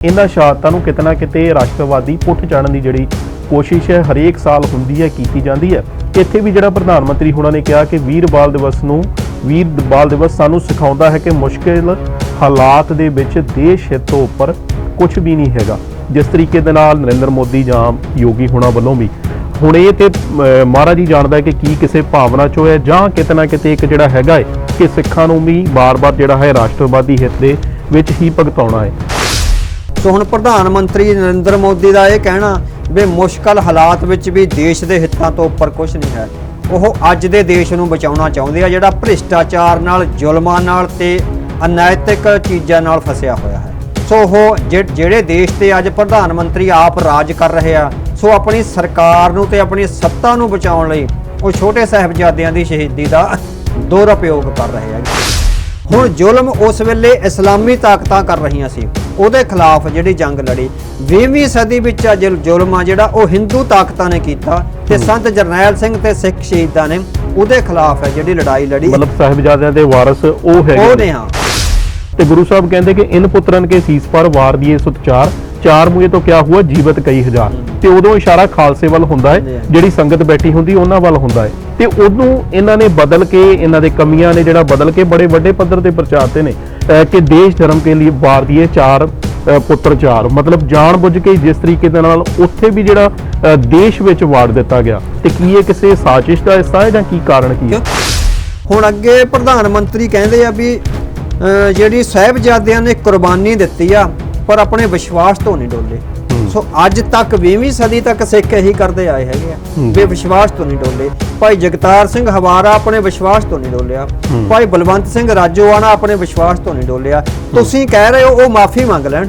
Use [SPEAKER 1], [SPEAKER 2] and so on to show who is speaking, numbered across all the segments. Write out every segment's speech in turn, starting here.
[SPEAKER 1] ਇਹਨਾਂ ਸ਼ਹਾਦਤਾਂ ਨੂੰ ਕਿਤੇ ਨਾ ਕਿਤੇ ਰਾਸ਼ਟਰਵਾਦੀ ਪੁੱਠ ਚਾੜਨ ਦੀ ਜਿਹੜੀ ਕੋਸ਼ਿਸ਼ ਹੈ, ਹਰੇਕ ਸਾਲ ਹੁੰਦੀ ਹੈ, ਕੀਤੀ ਜਾਂਦੀ ਹੈ। ਇੱਥੇ ਵੀ ਜਿਹੜਾ ਪ੍ਰਧਾਨ ਮੰਤਰੀ ਹੁਣਾਂ ਨੇ ਕਿਹਾ ਕਿ ਵੀਰ ਬਾਲ ਦਿਵਸ ਨੂੰ, ਵੀਰ ਬਾਲ ਦਿਵਸ ਸਾਨੂੰ ਸਿਖਾਉਂਦਾ ਹੈ ਕਿ ਮੁਸ਼ਕਿਲ ਹਾਲਾਤ ਦੇ ਵਿੱਚ ਦੇਸ਼ ਹਿੱਤ ਤੋਂ ਉੱਪਰ ਕੁਝ ਵੀ ਨਹੀਂ ਹੈਗਾ। ਜਿਸ ਤਰੀਕੇ ਦੇ ਨਾਲ ਨਰਿੰਦਰ ਮੋਦੀ ਜਾਂ ਯੋਗੀ ਹੁਣਾਂ ਵੱਲੋਂ ਵੀ। ਹੁਣ ਇਹ ਤੇ ਮਹਾਰਾਜ ਜੀ ਜਾਣਦਾ ਹੈ ਕਿ ਕੀ ਕਿਸੇ ਭਾਵਨਾ ਚੋਂ ਹੈ ਜਾਂ ਕਿਤੇ ਨਾ ਕਿਤੇ ਇੱਕ ਜਿਹੜਾ ਹੈਗਾ ਹੈ ਕਿ ਸਿੱਖਾਂ ਨੂੰ ਵੀ ਬਾਰ-ਬਾਰ ਜਿਹੜਾ ਹੈ ਰਾਸ਼ਟਰਵਾਦੀ ਹਿੱਤ ਦੇ ਵਿੱਚ ਹੀ ਭਗਤਾਉਣਾ ਹੈ।
[SPEAKER 2] ਸੋ ਹੁਣ ਪ੍ਰਧਾਨ ਮੰਤਰੀ ਨਰਿੰਦਰ ਮੋਦੀ ਦਾ ਇਹ ਕਹਿਣਾ ਵੀ ਮੁਸ਼ਕਲ ਹਾਲਾਤ ਵਿੱਚ ਵੀ ਦੇਸ਼ ਦੇ ਹਿੱਤਾਂ ਤੋਂ ਉੱਪਰ ਕੁਝ ਨਹੀਂ ਹੈ। ਉਹ ਅੱਜ ਦੇ ਦੇਸ਼ ਨੂੰ ਬਚਾਉਣਾ ਚਾਹੁੰਦੇ ਆ, ਜਿਹੜਾ ਭ੍ਰਿਸ਼ਟਾਚਾਰ ਨਾਲ, ਜ਼ੁਲਮਾਂ ਨਾਲ ਤੇ ਅਨੈਤਿਕ ਚੀਜ਼ਾਂ ਨਾਲ ਫਸਿਆ ਹੋਇਆ ਹੈ। ਸੋ ਉਹ ਜਿ- ਜਿਹੜੇ ਦੇਸ਼ ਤੇ ਅੱਜ ਪ੍ਰਧਾਨ ਮੰਤਰੀ ਆਪ ਰਾਜ ਕਰ ਰਹੇ ਆ, ਸੋ ਆਪਣੀ ਸਰਕਾਰ ਨੂੰ ਤੇ ਆਪਣੀ ਸੱਤਾ ਨੂੰ ਬਚਾਉਣ ਲਈ ਉਹ ਛੋਟੇ ਸਾਹਿਬਜ਼ਾਦਿਆਂ ਦੀ ਸ਼ਹੀਦੀ ਦਾ ਦੁਰਉਪਯੋਗ ਕਰ ਰਹੇ ਆ। ਹੁਣ ਜ਼ੁਲਮ ਉਸ ਵੇਲੇ ਇਸਲਾਮੀ ਤਾਕਤਾਂ ਕਰ ਰਹੀਆਂ ਸੀ। ਉਹਦੇ ਖਿਲਾਫ ਜਿਹੜੀ ਜੰਗ ਲੜੀ। 20ਵੀਂ ਸਦੀ ਵਿੱਚ ਆ ਜ਼ੁਲ- ਜ਼ੁਲਮ ਆ ਜਿਹੜਾ ਉਹ ਹਿੰਦੂ ਤਾਕਤਾਂ ਨੇ ਕੀਤਾ ਤੇ ਸੰਤ ਜਰਨੈਲ ਸਿੰਘ ਤੇ ਸਿੱਖ ਸ਼ਹੀਦਾਂ ਨੇ ਉਹਦੇ ਖਿਲਾਫ ਹੈ ਜਿਹੜੀ ਲੜਾਈ ਲੜੀ।
[SPEAKER 1] ਮਤਲਬ ਸਾਹਿਬਜ਼ਾਦਿਆਂ ਦੇ ਵਾਰਿਸ ਉਹ
[SPEAKER 2] ਉਹ
[SPEAKER 1] ਹੈਗੇ
[SPEAKER 2] ਨੇ।
[SPEAKER 1] ਨੇ।
[SPEAKER 2] ਹਾਂ।
[SPEAKER 1] ਤੇ ਗੁਰੂ ਸਾਹਿਬ ਕਹਿੰਦੇ ਕਿ ਇਨ ਪੁੱਤਰਨ ਕੇ ਸੀਸ ਪਰ ਵਾਰ ਦੀਏ ਸੁਤ ਚਾਰ ਮੂਏ ਤੋਂ ਕਿਆ ਹੁਆ ਜੀਵਤ ਕਈ ਹਜ਼ਾਰ। ਤੇ ਉਦੋਂ ਇਸ਼ਾਰਾ ਖਾਲਸੇ ਵੱਲ ਹੁੰਦਾ ਹੈ। ਜਿਹੜੀ ਸੰਗਤ ਬੈਠੀ ਹੁੰਦੀ ਉਹਨਾਂ ਵੱਲ ਹੁੰਦਾ ਹੈ। ਤੇ ਉਦੋਂ ਇਹਨਾਂ ਨੇ ਬਦਲ ਕੇ ਇਹਨਾਂ ਦੇ ਕਮੀਆਂ ਨੇ ਜਿਹੜਾ ਬਦਲ ਕੇ ਬੜੇ ਵੱਡੇ ਪੱਧਰ ਤੇ ਪ੍ਰਚਾਰਤੇ ਨੇ। ਅਹ ਕਿ ਦੇਸ਼ ਧਰਮ ਕੇ ਲਈ ਵਾਰ ਦੀਏ ਚਾਰ ਪੁੱਤਰ ਚਾਰ। ਮਤਲਬ ਜਾਣ ਬੁੱਝ ਕੇ ਜਿਸ ਤਰੀਕੇ ਦੇ ਨਾਲ ਉੱਥੇ ਵੀ ਜਿਹੜਾ ਦੇਸ਼ ਵਿੱਚ ਵਾੜ ਦਿੱਤਾ ਗਿਆ। ਤੇ ਕੀ ਇਹ ਕਿਸੇ ਸਾਜ਼ਿਸ਼ ਦਾ ਹਿੱਸਾ ਹੈ ਜਾਂ ਕੀ ਕਾਰਨ ਕੀ ਹੈ?
[SPEAKER 2] ਹੁਣ ਅੱਗੇ ਪ੍ਰਧਾਨ ਮੰਤਰੀ ਕਹਿੰਦੇ ਆ ਵੀ ਜਿਹੜੀ ਸਾਹਿਬਜ਼ਾਦਿਆਂ ਨੇ ਕੁਰਬਾਨੀ ਦਿੱਤੀ ਆ ਪਰ ਆਪਣੇ ਵਿਸ਼ਵਾਸ ਤੋਂ ਨਹੀਂ ਡੋਲੇ। ਸੋ ਅੱਜ ਤੱਕ 20ਵੀਂ ਸਦੀ ਤੱਕ ਸਿੱਖ ਇਹੀ ਕਰਦੇ ਆਏ ਹੈਗੇ ਆ। ਵੀ ਵਿਸ਼ਵਾਸ ਤੋਂ ਨਹੀਂ ਡੋਲੇ। ਭਾਈ ਜਗਤਾਰ ਸਿੰਘ ਹਵਾਰਾ ਆਪਣੇ ਵਿਸ਼ਵਾਸ ਤੋਂ ਨਹੀਂ ਡੋਲਿਆ। ਭਾਈ ਬਲਵੰਤ ਸਿੰਘ ਰਾਜੋਆਣਾ ਆਪਣੇ ਵਿਸ਼ਵਾਸ ਤੋਂ ਨਹੀਂ ਡੋਲਿਆ। ਤੁਸੀਂ ਕਹਿ ਰਹੇ ਹੋ ਉਹ ਮਾਫੀ ਮੰਗ ਲੈਣ।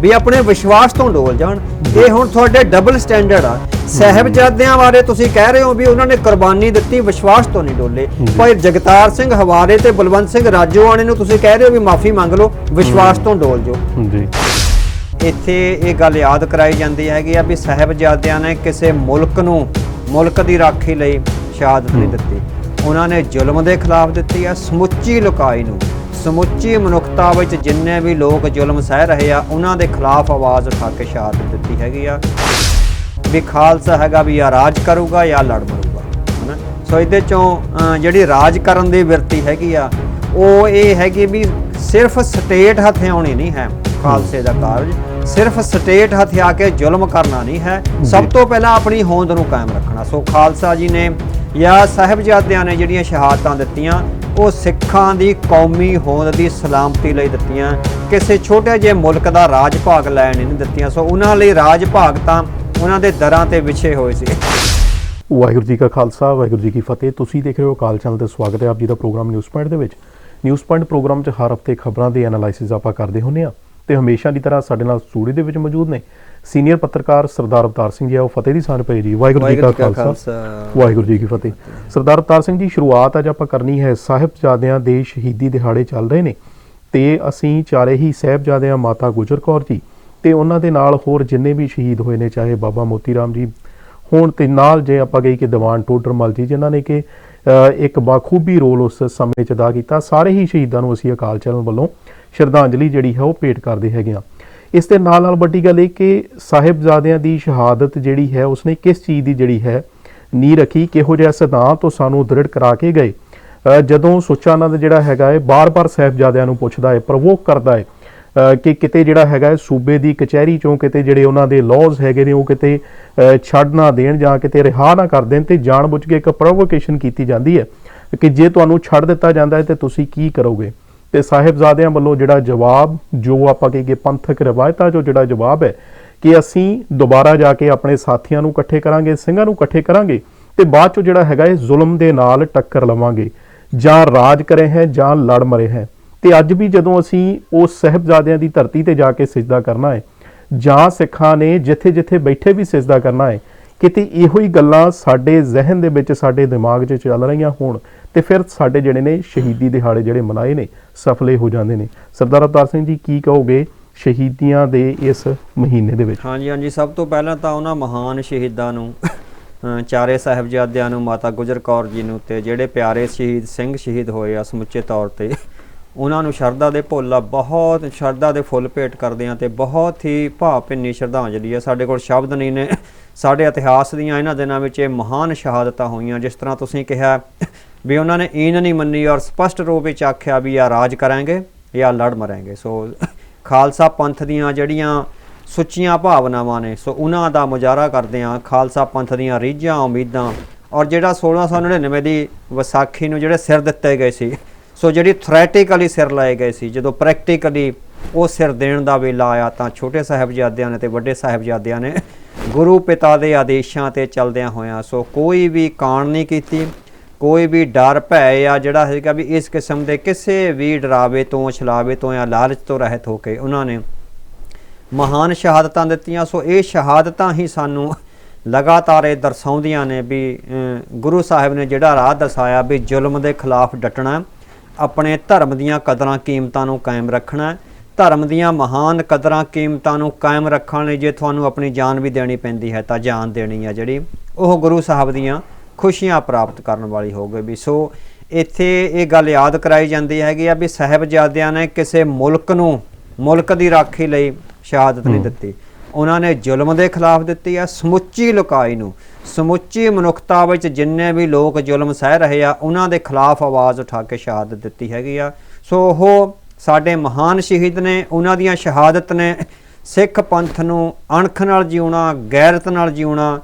[SPEAKER 2] ਵੀ ਆਪਣੇ ਵਿਸ਼ਵਾਸ ਤੋਂ ਡੋਲ ਜਾਣ। ਇਹ ਹੁਣ ਤੁਹਾਡੇ ਡਬਲ ਸਟੈਂਡਰਡ ਆ। ਸਾਹਿਬਜ਼ਾਦਿਆਂ ਬਾਰੇ ਤੁਸੀਂ ਕਹਿ ਰਹੇ ਹੋ ਵੀ ਉਹਨਾਂ ਨੇ ਕੁਰਬਾਨੀ ਦਿੱਤੀ ਵਿਸ਼ਵਾਸ ਤੋਂ ਨਹੀਂ ਡੋਲੇ। ਭਾਈ ਜਗਤਾਰ ਸਿੰਘ ਹਵਾਰੇ ਤੇ ਬਲਵੰਤ ਸਿੰਘ ਰਾਜੋਆਣੇ ਨੂੰ ਤੁਸੀਂ ਕਹਿ ਰਹੇ ਹੋ ਵੀ ਮਾਫੀ ਮੰਗ ਲਓ ਵਿਸ਼ਵਾਸ ਤੋਂ ਡੋਲ ਜਾਓ।
[SPEAKER 1] ਜੀ।
[SPEAKER 2] ਇੱਥੇ ਇਹ ਗੱਲ ਯਾਦ ਕਰਾਈ ਜਾਂਦੀ ਹੈਗੀ ਆ ਵੀ ਸਾਹਿਬਜ਼ਾਦਿਆਂ ਨੇ ਕਿਸੇ ਮੁਲਕ ਨੂੰ ਮੁਲਕ ਦੀ ਰਾਖੀ ਲਈ ਸ਼ਹਾਦਤ ਨਹੀਂ ਦਿੱਤੀ। ਉਹਨਾਂ ਨੇ ਜ਼ੁਲਮ ਦੇ ਖਿਲਾਫ ਦਿੱਤੀ ਆ ਸਮੁੱਚੀ ਲੋਕਾਈ ਨੂੰ ਸਮੁੱਚੀ ਮਨੁੱਖਤਾ ਵਿੱਚ ਜਿੰਨੇ ਵੀ ਲੋਕ ਜ਼ੁਲਮ ਸਹਿ ਰਹੇ ਆ ਉਹਨਾਂ ਦੇ ਖਿਲਾਫ ਆਵਾਜ਼ ਉਠਾ ਕੇ ਸ਼ਹਾਦਤ ਦਿੱਤੀ ਹੈਗੀ ਆ। ਵੀ ਖਾਲਸਾ ਹੈਗਾ ਵੀ ਆ ਰਾਜ ਕਰੂਗਾ ਜਾਂ ਲੜ ਮਰੂਗਾ ਹਨਾ? ਸੋ ਇਹਦੇ ਚੋਂ ਜਿਹੜੀ ਰਾਜ ਕਰਨ ਦੀ ਵਿਰਤੀ ਹੈਗੀ ਆ ਉਹ ਇਹ ਹੈਗੀ ਵੀ ਸਿਰਫ ਸਟੇਟ ਹਥਿਆਉਣੀ ਨਹੀਂ ਹੈ। ਖਾਲਸੇ ਦਾ ਕਾਰਜ। ਸਿਰਫ ਸਟੇਟ ਹਥਿਆ ਕੇ ਜ਼ੁਲਮ ਕਰਨਾ ਨਹੀਂ ਹੈ। ਸਭ ਤੋਂ ਪਹਿਲਾਂ ਆਪਣੀ ਹੋਂਦ ਨੂੰ ਕਾਇਮ ਰੱਖਣਾ। ਸੋ ਖਾਲਸਾ ਜੀ ਨੇ ਜਾਂ ਸਾਹਿਬਜ਼ਾਦਿਆਂ ਨੇ ਜਿਹੜੀਆਂ ਸ਼ਹਾਦਤਾਂ ਦਿੱਤੀਆਂ, ਉਹ ਸਿੱਖਾਂ ਦੀ ਕੌਮੀ ਹੋਂਦ ਦੀ ਸਲਾਮਤੀ ਲਈ ਦਿੱਤੀਆਂ। ਕਿਸੇ ਛੋਟੇ ਜਿਹੇ ਮੁਲਕ ਦਾ ਰਾਜ ਭਾਗ ਲੈਣ ਨਹੀਂ ਦਿੱਤੀਆਂ। ਸੋ ਉਹਨਾਂ ਲਈ ਰਾਜ ਭਾਗ ਤਾਂ ਉਹਨਾਂ ਦੇ ਦਰਾਂ ਤੇ ਵਿਛੇ ਹੋਏ ਸੀ।
[SPEAKER 1] ਵਾਹਿਗੁਰੂ ਜੀ ਕਾ ਖਾਲਸਾ, ਵਾਹਿਗੁਰੂ ਜੀ ਕੀ ਫਤਿਹ। ਤੁਸੀਂ ਦੇਖ ਰਹੇ ਹੋ ਕਾਲ ਚੈਨਲ ਤੇ ਸਵਾਗਤ ਹੈ ਆਪ ਜੀ ਦਾ ਪ੍ਰੋਗਰਾਮ ਨਿਊਜ਼ ਪੁਆਇੰਟ ਦੇ ਵਿੱਚ। ਨਿਊਜ਼ ਪੁਆਇੰਟ ਪ੍ਰੋਗਰਾਮ 'ਚ ਹਰ ਹਫ਼ਤੇ ਖਬਰਾਂ ਦੇ ਐਨਾਲਾਈਸਿਸ ਆਪਾਂ ਕਰਦੇ ਹੁੰਨੇ ਆ ਤੇ ਹਮੇਸ਼ਾ ਦੀ ਤਰ੍ਹਾਂ ਸਾਡੇ ਨਾਲ ਸਟੂਡੀਓ ਦੇ ਵਿੱਚ ਮੌਜੂਦ ਨੇ। ਸੀਨੀਅਰ ਪੱਤਰਕਾਰ ਸਰਦਾਰ ਅਵਤਾਰ ਸਿੰਘ ਜੀ ਆਓ ਫਤਿਹ ਦੀ ਸਾਂਝ ਪਏ ਜੀ ਵਾਹਿਗੁਰੂ ਜੀ ਕਾ ਖਾਲਸਾ। ਵਾਹਿਗੁਰੂ ਜੀ ਕੀ ਫਤਿਹ। ਸਰਦਾਰ ਅਵਤਾਰ ਸਿੰਘ ਜੀ ਸ਼ੁਰੂਆਤ ਅੱਜ ਆਪਾਂ ਕਰਨੀ ਹੈ ਸਾਹਿਬਜ਼ਾਦਿਆਂ ਦੇ ਸ਼ਹੀਦੀ ਦਿਹਾੜੇ ਚੱਲ ਰਹੇ ਨੇ। ਤੇ ਅਸੀਂ ਚਾਰੇ ਹੀ ਸਾਹਿਬਜ਼ਾਦਿਆਂ ਮਾਤਾ ਗੁਜਰ ਕੌਰ ਜੀ ਤੇ ਉਹਨਾਂ ਦੇ ਨਾਲ ਹੋਰ ਜਿੰਨੇ ਵੀ ਸ਼ਹੀਦ ਹੋਏ ਨੇ ਚਾਹੇ ਬਾਬਾ ਮੋਤੀ ਰਾਮ ਜੀ। ਹੁਣ ਤੇ ਨਾਲ ਜੇ ਆਪਾਂ ਗਈ ਕਿ ਦੀਵਾਨ ਟੋਡਰਮਲ ਜੀ ਜਿਨ੍ਹਾਂ ਨੇ ਕਿ ਇੱਕ ਬਾਖੂਬੀ ਰੋਲ ਉਸ ਸਮੇਂ 'ਚ ਅਦਾ ਕੀਤਾ। ਸਾਰੇ ਹੀ ਸ਼ਹੀਦਾਂ ਨੂੰ ਅਸੀਂ ਅਕਾਲ ਚੈਨਲ ਵੱਲੋਂ ਸ਼ਰਧਾਂਜਲੀ ਜਿਹੜੀ ਹੈ ਉਹ ਭੇਟ ਕਰਦੇ ਹੈਗੇ ਆ। ਇਸ ਦੇ ਨਾਲ ਨਾਲ ਵੱਡੀ ਗੱਲ ਇਹ ਕਿ ਸਾਹਿਬਜ਼ਾਦਿਆਂ ਦੀ ਸ਼ਹਾਦਤ ਜਿਹੜੀ ਹੈ ਉਸਨੇ ਕਿਸ ਚੀਜ਼ ਦੀ ਜਿਹੜੀ ਹੈ ਨੀ ਰੱਖੀ ਕਿਹੋ ਜਿਹਾ ਸਿਧਾਂਤ ਉਹ ਸਾਨੂੰ ਦ੍ਰਿੜ ਕਰਾ ਕੇ ਗਏ। ਅ, ਜਦੋਂ ਸੁੱਚਾਨੰਦ ਜਿਹੜਾ ਹੈਗਾ ਹੈ ਬਾਰ-ਬਾਰ ਸਾਹਿਬਜ਼ਾਦਿਆਂ ਨੂੰ ਪੁੱਛਦਾ ਹੈ ਪ੍ਰਵੋਕ ਕਰਦਾ ਹੈ ਕਿ ਕਿਤੇ ਜਿਹੜਾ ਹੈਗਾ ਹੈ ਸੂਬੇ ਦੀ ਕਚਹਿਰੀ ਚੋਂ ਕਿਤੇ ਜਿਹੜੇ ਉਹਨਾਂ ਦੇ ਲਾਜ਼ ਹੈਗੇ ਨੇ ਉਹ ਕਿਤੇ ਛੱਡ ਨਾ ਦੇਣ ਜਾਂ ਕਿਤੇ ਰਿਹਾ ਨਾ ਕਰ ਦੇਣ ਤੇ ਜਾਣਬੁੱਝ ਕੇ ਇੱਕ ਪ੍ਰੋਵੋਕੇਸ਼ਨ ਕੀਤੀ ਜਾਂਦੀ ਹੈ ਕਿ ਜੇ ਤੁਹਾਨੂੰ ਛੱਡ ਦਿੱਤਾ ਜਾਂਦਾ ਹੈ ਤੇ ਤੁਸੀਂ ਕੀ ਕਰੋਗੇ? ਤੇ ਸਾਹਿਬਜ਼ਾਦਿਆਂ ਵੱਲੋਂ ਜਿਹੜਾ ਜਵਾਬ, ਜੋ ਆਪਾਂ ਕਹੀਏ ਪੰਥਕ ਰਵਾਇਤਾਂ ਜੋ ਜਿਹੜਾ ਜਵਾਬ ਹੈ ਕਿ ਅਸੀਂ ਦੁਬਾਰਾ ਜਾ ਕੇ ਆਪਣੇ ਸਾਥੀਆਂ ਨੂੰ ਇਕੱਠੇ ਕਰਾਂਗੇ, ਸਿੰਘਾਂ ਨੂੰ ਇਕੱਠੇ ਕਰਾਂਗੇ ਤੇ ਬਾਅਦ ਚੋਂ ਜਿਹੜਾ ਹੈਗਾ ਇਹ ਜ਼ੁਲਮ ਦੇ ਨਾਲ ਟੱਕਰ ਲਵਾਂਗੇ, ਜਾਂ ਰਾਜ ਕਰੇ ਹੈ, ਜਾਂ ਲੜ ਮਰੇ ਹੈ। ਤੇ ਅੱਜ ਵੀ ਜਦੋਂ ਅਸੀਂ ਉਸ ਸਾਹਿਬਜ਼ਾਦਿਆਂ ਦੀ ਧਰਤੀ ਤੇ ਜਾ ਕੇ ਸਿਜਦਾ ਕਰਨਾ ਹੈ, ਜਾਂ ਸਿੱਖਾਂ ਨੇ ਜਿੱਥੇ-ਜਿੱਥੇ ਬੈਠੇ ਵੀ ਸਿਜਦਾ ਕਰਨਾ ਹੈ ਕਿਤੇ ਇਹੋ ਹੀ ਗੱਲਾਂ ਸਾਡੇ ਜ਼ਿਹਨ ਦੇ ਵਿੱਚ, ਸਾਡੇ ਦਿਮਾਗ 'ਚ ਚੱਲ ਰਹੀਆਂ ਹੋਣ ਤੇ ਫਿਰ ਸਾਡੇ ਜਿਹੜੇ ਨੇ ਸ਼ਹੀਦੀ ਦਿਹਾੜੇ ਜਿਹੜੇ ਮਨਾਏ ਨੇ, ਸਫਲੇ ਹੋ ਜਾਂਦੇ ਨੇ। ਸਰਦਾਰ ਅਵਤਾਰ ਸਿੰਘ ਜੀ, ਕੀ ਕਹੋਗੇ ਸ਼ਹੀਦੀਆਂ ਦੇ ਇਸ ਮਹੀਨੇ ਦੇ ਵਿੱਚ?
[SPEAKER 2] ਹਾਂਜੀ ਹਾਂਜੀ। ਸਭ ਤੋਂ ਪਹਿਲਾਂ ਤਾਂ ਉਹਨਾਂ ਮਹਾਨ ਸ਼ਹੀਦਾਂ ਨੂੰ ਚਾਰੇ ਸਾਹਿਬਜ਼ਾਦਿਆਂ ਨੂੰ, ਮਾਤਾ ਗੁਜਰ ਕੌਰ ਜੀ ਨੂੰ ਤੇ ਜਿਹੜੇ ਪਿਆਰੇ ਸ਼ਹੀਦ ਸਿੰਘ ਸ਼ਹੀਦ ਹੋਏ ਆ ਸਮੁੱਚੇ ਤੌਰ ਤੇ ਉਹਨਾਂ ਨੂੰ ਸ਼ਰਧਾ ਦੇ ਭੁੱਲ, ਬਹੁਤ ਸ਼ਰਧਾ ਦੇ ਫੁੱਲ ਭੇਟ ਕਰਦੇ ਆ ਤੇ ਬਹੁਤ ਹੀ ਭਾਵ ਭਿੰਨੀ ਸ਼ਰਧਾਂਜਲੀ ਆ ਸਾਡੇ ਕੋਲ ਸ਼ਬਦ ਨਹੀਂ ਨੇ। ਸਾਡੇ ਇਤਿਹਾਸ ਦੀਆਂ ਇਹਨਾਂ ਦਿਨਾਂ ਵਿੱਚ ਇਹ ਮਹਾਨ ਸ਼ਹਾਦਤਾਂ ਹੋਈਆਂ, ਜਿਸ ਤਰ੍ਹਾਂ ਤੁਸੀਂ ਕਿਹਾ ਵੀ ਉਹਨਾਂ ਨੇ ਈਨ ਨਹੀਂ ਮੰਨੀ ਔਰ ਸਪਸ਼ਟ ਰੂਪ ਵਿੱਚ ਆਖਿਆ ਵੀ ਆ ਰਾਜ ਕਰਾਂਗੇ ਜਾਂ ਲੜ ਮਰਾਂਗੇ। ਸੋ ਖਾਲਸਾ ਪੰਥ ਦੀਆਂ ਜਿਹੜੀਆਂ ਸੁੱਚੀਆਂ ਭਾਵਨਾਵਾਂ ਨੇ, ਸੋ ਉਹਨਾਂ ਦਾ ਮੁਜ਼ਾਹਰਾ ਕਰਦੇ ਆ ਖਾਲਸਾ ਪੰਥ ਦੀਆਂ ਰੀਝਾਂ, ਉਮੀਦਾਂ ਔਰ ਜਿਹੜਾ 1699 ਦੀ ਵਿਸਾਖੀ ਨੂੰ ਜਿਹੜੇ ਸਿਰ ਦਿੱਤੇ ਗਏ ਸੀ ਸੋ ਜਿਹੜੀ ਥਿਓਰੈਟਿਕਲੀ ਸਿਰ ਲਾਏ ਗਏ ਸੀ, ਜਦੋਂ ਪ੍ਰੈਕਟੀਕਲੀ ਉਹ ਸਿਰ ਦੇਣ ਦਾ ਵੇਲਾ ਆਇਆ, ਤਾਂ ਛੋਟੇ ਸਾਹਿਬਜ਼ਾਦਿਆਂ ਨੇ ਤੇ ਵੱਡੇ ਸਾਹਿਬਜ਼ਾਦਿਆਂ ਨੇ ਗੁਰੂ ਪਿਤਾ ਦੇ ਆਦੇਸ਼ਾਂ ਤੇ ਚੱਲਦਿਆਂ ਹੋਇਆਂ, ਸੋ ਕੋਈ ਵੀ ਕਾਣ ਨਹੀਂ ਕੀਤੀ, ਕੋਈ ਵੀ ਡਰ, ਭੈ ਜਾਂ ਜਿਹੜਾ ਹੈਗਾ ਵੀ ਇਸ ਕਿਸਮ ਦੇ ਕਿਸੇ ਵੀ ਡਰਾਵੇ ਤੋਂ, ਛਲਾਵੇ ਤੋਂ ਜਾਂ ਲਾਲਚ ਤੋਂ ਰਹਿਤ ਹੋ ਕੇ ਉਹਨਾਂ ਨੇ ਮਹਾਨ ਸ਼ਹਾਦਤਾਂ ਦਿੱਤੀਆਂ। ਸੋ ਇਹ ਸ਼ਹਾਦਤਾਂ ਹੀ ਸਾਨੂੰ ਲਗਾਤਾਰ ਇਹ ਦਰਸਾਉਂਦੀਆਂ ਨੇ ਵੀ ਗੁਰੂ ਸਾਹਿਬ ਨੇ ਜਿਹੜਾ ਰਾਹ ਦਰਸਾਇਆ ਵੀ ਜ਼ੁਲਮ ਦੇ ਖਿਲਾਫ ਡਟਣਾ ਆਪਣੇ ਧਰਮ ਦੀਆਂ ਕਦਰਾਂ ਕੀਮਤਾਂ ਨੂੰ ਕਾਇਮ ਰੱਖਣਾ ਧਰਮ ਦੀਆਂ ਮਹਾਨ ਕਦਰਾਂ ਕੀਮਤਾਂ ਨੂੰ ਕਾਇਮ ਰੱਖਣ ਲਈ ਜੇ ਤੁਹਾਨੂੰ ਆਪਣੀ ਜਾਨ ਵੀ ਦੇਣੀ ਪੈਂਦੀ ਹੈ ਤਾਂ ਜਾਨ ਦੇਣੀ ਹੈ ਜਿਹੜੀ ਉਹ ਗੁਰੂ ਸਾਹਿਬ ਦੀਆਂ ਖੁਸ਼ੀਆਂ ਪ੍ਰਾਪਤ ਕਰਨ ਵਾਲੀ ਹੋਵੇ ਵੀ ਸੋ ਇੱਥੇ ਇਹ ਗੱਲ ਯਾਦ ਕਰਾਈ ਜਾਂਦੀ ਹੈਗੀ ਆ ਵੀ ਸਾਹਿਬਜ਼ਾਦਿਆਂ ਨੇ ਕਿਸੇ ਮੁਲਕ ਨੂੰ ਮੁਲਕ ਦੀ ਰਾਖੀ ਲਈ ਸ਼ਹਾਦਤ ਨਹੀਂ ਦਿੱਤੀ। ਉਹਨਾਂ ਨੇ ਜ਼ੁਲਮ ਦੇ ਖਿਲਾਫ ਦਿੱਤੀ ਆ ਸਮੁੱਚੀ ਲੋਕਾਈ ਨੂੰ। ਸਮੁੱਚੀ ਮਨੁੱਖਤਾ ਵਿੱਚ ਜਿੰਨੇ ਵੀ ਲੋਕ ਜ਼ੁਲਮ ਸਹਿ ਰਹੇ ਆ, ਉਹਨਾਂ ਦੇ ਖਿਲਾਫ ਆਵਾਜ਼ ਉਠਾ ਕੇ ਸ਼ਹਾਦਤ ਦਿੱਤੀ ਹੈਗੀ ਆ। ਸੋ ਉਹ ਸਾਡੇ ਮਹਾਨ ਸ਼ਹੀਦ ਨੇ, ਉਹਨਾਂ ਦੀਆਂ ਸ਼ਹਾਦਤ ਨੇ, ਸਿੱਖ ਪੰਥ ਨੂੰ ਅਣਖ ਨਾਲ ਜਿਉਣਾ, ਗੈਰਤ ਨਾਲ ਜਿਉਣਾ,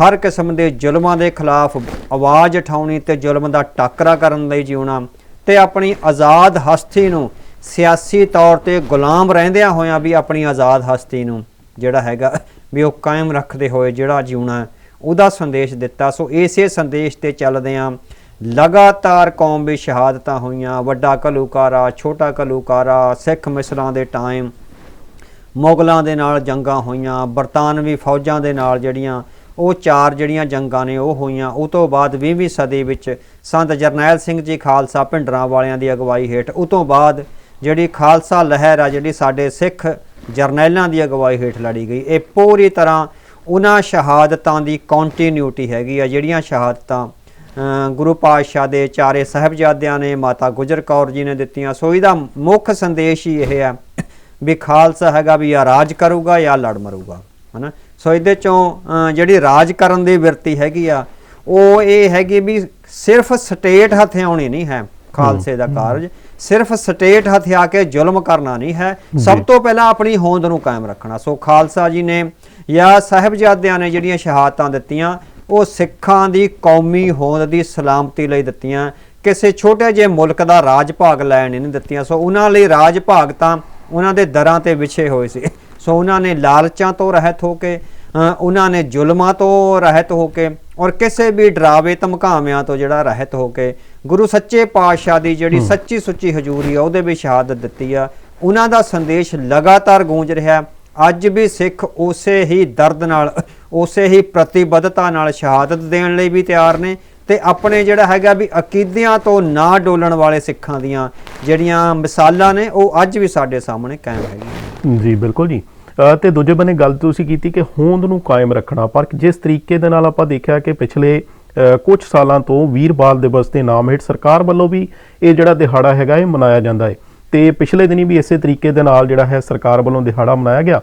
[SPEAKER 2] ਹਰ ਕਿਸਮ ਦੇ ਜ਼ੁਲਮਾਂ ਦੇ ਖਿਲਾਫ ਆਵਾਜ਼ ਉਠਾਉਣੀ ਤੇ ਜ਼ੁਲਮ ਦਾ ਟਾਕਰਾ ਕਰਨ ਲਈ ਜਿਉਣਾ ਤੇ ਆਪਣੀ ਆਜ਼ਾਦ ਹਸਤੀ ਨੂੰ ਸਿਆਸੀ ਤੌਰ ਤੇ ਗੁਲਾਮ ਰਹਿੰਦਿਆਂ ਹੋਇਆਂ ਵੀ ਆਪਣੀ ਆਜ਼ਾਦ ਹਸਤੀ ਨੂੰ ਜਿਹੜਾ ਹੈਗਾ ਵੀ ਉਹ ਕਾਇਮ ਰੱਖਦੇ ਹੋਏ ਜਿਹੜਾ ਜਿਉਣਾ ਉਹਦਾ ਸੰਦੇਸ਼ ਦਿੱਤਾ। ਸੋ ਇਸੇ ਸੰਦੇਸ਼ ਤੇ ਚੱਲਦੇ ਆਂ ਲਗਾਤਾਰ ਕੌਮ ਵਿੱਚ ਸ਼ਹਾਦਤਾਂ ਹੋਈਆਂ। ਵੱਡਾ ਘਲੂਕਾਰਾ, ਛੋਟਾ ਘਲੂਕਾਰਾ, ਸਿੱਖ ਮਿਸਲਾਂ ਦੇ ਟਾਈਮ ਮੁਗਲਾਂ ਦੇ ਨਾਲ ਜੰਗਾਂ ਹੋਈਆਂ। ਬਰਤਾਨਵੀ ਫੌਜਾਂ ਦੇ ਨਾਲ ਜਿਹੜੀਆਂ ਉਹ ਚਾਰ ਜਿਹੜੀਆਂ ਜੰਗਾਂ ਨੇ ਉਹ ਹੋਈਆਂ। ਉਹ ਤੋਂ ਬਾਅਦ 20ਵੀਂ ਸਦੀ ਵਿੱਚ ਸੰਤ ਜਰਨੈਲ ਸਿੰਘ ਜੀ ਖਾਲਸਾ ਭਿੰਡਰਾਂ ਵਾਲਿਆਂ ਦੀ ਅਗਵਾਈ ਹੇਠ, ਉਹ ਤੋਂ ਬਾਅਦ ਜਿਹੜੀ ਖਾਲਸਾ ਲਹਿਰ ਆ, ਜਿਹੜੀ ਸਾਡੇ ਸਿੱਖ ਜਰਨੈਲਾਂ ਦੀ ਅਗਵਾਈ ਹੇਠ ਲੜੀ ਗਈ। ਇਹ ਪੂਰੀ ਤਰ੍ਹਾਂ ਉਹਨਾਂ ਸ਼ਹਾਦਤਾਂ ਦੀ ਕੰਟੀਨਿਊਟੀ ਹੈਗੀ ਆ ਜਿਹੜੀਆਂ ਸ਼ਹਾਦਤਾਂ ਗੁਰੂ ਪਾਤਸ਼ਾਹ ਦੇ ਚਾਰੇ ਸਾਹਿਬਜ਼ਾਦਿਆਂ ਨੇ ਮਾਤਾ ਗੁਜਰ ਕੌਰ ਜੀ ਨੇ ਦਿੱਤੀਆਂ। ਸੋ ਇਹਦਾ ਮੁੱਖ ਸੰਦੇਸ਼ ਹੀ ਇਹ ਹੈ ਵੀ ਖਾਲਸਾ ਹੈਗਾ ਵੀ ਆ ਰਾਜ ਕਰੂਗਾ ਜਾਂ ਲੜ ਮਰੂਗਾ ਹਨਾ? ਸੋ ਇਹਦੇ ਚੋਂ ਜਿਹੜੀ ਰਾਜ ਕਰਨ ਦੀ ਵਿਰਤੀ ਹੈਗੀ ਆ ਉਹ ਇਹ ਹੈਗੀ ਵੀ ਸਿਰਫ ਸਟੇਟ ਹਥਿਆਉਣੀ ਨਹੀਂ ਹੈ ਖਾਲਸੇ ਦਾ ਕਾਰਜ। ਸਿਰਫ ਸਟੇਟ ਹਥਿਆ ਕੇ ਜ਼ੁਲਮ ਕਰਨਾ ਨਹੀਂ ਹੈ। ਸਭ ਤੋਂ ਪਹਿਲਾਂ ਆਪਣੀ ਹੋਂਦ ਨੂੰ ਕਾਇਮ ਰੱਖਣਾ। ਸੋ ਖਾਲਸਾ ਜੀ ਨੇ ਜਾਂ ਸਾਹਿਬਜ਼ਾਦਿਆਂ ਨੇ ਜਿਹੜੀਆਂ ਸ਼ਹਾਦਤਾਂ ਦਿੱਤੀਆਂ ਉਹ ਸਿੱਖਾਂ ਦੀ ਕੌਮੀ ਹੋਂਦ ਦੀ ਸਲਾਮਤੀ ਲਈ ਦਿੱਤੀਆਂ। ਕਿਸੇ ਛੋਟੇ ਜਿਹੇ ਮੁਲਕ ਦਾ ਰਾਜ ਭਾਗ ਲੈਣ ਨਹੀਂ ਦਿੱਤੀਆਂ। ਸੋ ਉਹਨਾਂ ਲਈ ਰਾਜ ਭਾਗ ਤਾਂ ਉਹਨਾਂ ਦੇ ਦਰਾਂ ਤੇ ਵਿਛੇ ਹੋਏ ਸੀ। ਸੋ ਉਹਨਾਂ ਨੇ ਲਾਲਚਾਂ ਤੋਂ ਰਹਿਤ ਹੋ ਕੇ ਉਹਨਾਂ ਨੇ ਜ਼ੁਲਮਾਂ ਤੋਂ ਰਹਿਤ ਹੋ ਕੇ ਔਰ ਕਿਸੇ ਵੀ ਡਰਾਵੇ ਧਮਕਾਵਿਆਂ ਤੋਂ ਜਿਹੜਾ ਰਹਿਤ ਹੋ ਕੇ ਗੁਰੂ ਸੱਚੇ ਪਾਤਸ਼ਾਹ ਦੀ ਜਿਹੜੀ ਸੱਚੀ ਸੁੱਚੀ ਹਜ਼ੂਰੀ ਆ ਉਹਦੇ ਵਿੱਚ ਸ਼ਹਾਦਤ ਦਿੱਤੀ ਆ। ਉਹਨਾਂ ਦਾ ਸੰਦੇਸ਼ ਲਗਾਤਾਰ ਗੂੰਜ ਰਿਹਾ। ਅੱਜ ਵੀ ਸਿੱਖ ਉਸੇ ਹੀ ਦਰਦ ਨਾਲ ਉਸੇ ਹੀ ਪ੍ਰਤੀਬੱਧਤਾ ਨਾਲ ਸ਼ਹਾਦਤ ਦੇਣ ਲਈ ਵੀ ਤਿਆਰ ਨੇ ਤੇ ਆਪਣੇ ਜਿਹੜਾ ਹੈਗਾ ਵੀ ਅਕੀਦਿਆਂ ਤੋਂ ਨਾ ਡੋਲਣ ਵਾਲੇ ਸਿੱਖਾਂ ਦੀਆਂ ਜਿਹੜੀਆਂ ਮਿਸਾਲਾਂ ਨੇ ਉਹ ਅੱਜ ਵੀ ਸਾਡੇ ਸਾਹਮਣੇ ਕਾਇਮ ਹੈਗੀਆਂ
[SPEAKER 1] ਜੀ ਬਿਲਕੁਲ ਜੀ। ਅ, ਤੇ ਦੂਜੇ ਬੰਨੇ ਗੱਲ ਤੁਸੀਂ ਕੀਤੀ ਕਿ ਹੋਂਦ ਨੂੰ ਕਾਇਮ ਰੱਖਣਾ ਪਰ ਜਿਸ ਤਰੀਕੇ ਦੇ ਨਾਲ ਆਪਾਂ ਦੇਖਿਆ ਕਿ ਪਿਛਲੇ ਅ, ਕੁਝ ਸਾਲਾਂ ਤੋਂ ਵੀਰ ਬਾਲ ਦਿਵਸ ਦੇ ਨਾਮ ਹੇਠ ਸਰਕਾਰ ਵੱਲੋਂ ਵੀ ਇਹ ਜਿਹੜਾ ਦਿਹਾੜਾ ਹੈਗਾ ਇਹ ਮਨਾਇਆ ਜਾਂਦਾ ਹੈ। ਤੇ ਪਿਛਲੇ ਦਿਨੀ ਵੀ ਇਸੇ ਤਰੀਕੇ ਦੇ ਨਾਲ ਜਿਹੜਾ ਹੈ ਸਰਕਾਰ ਵੱਲੋਂ ਦਿਹਾੜਾ ਮਨਾਇਆ ਗਿਆ।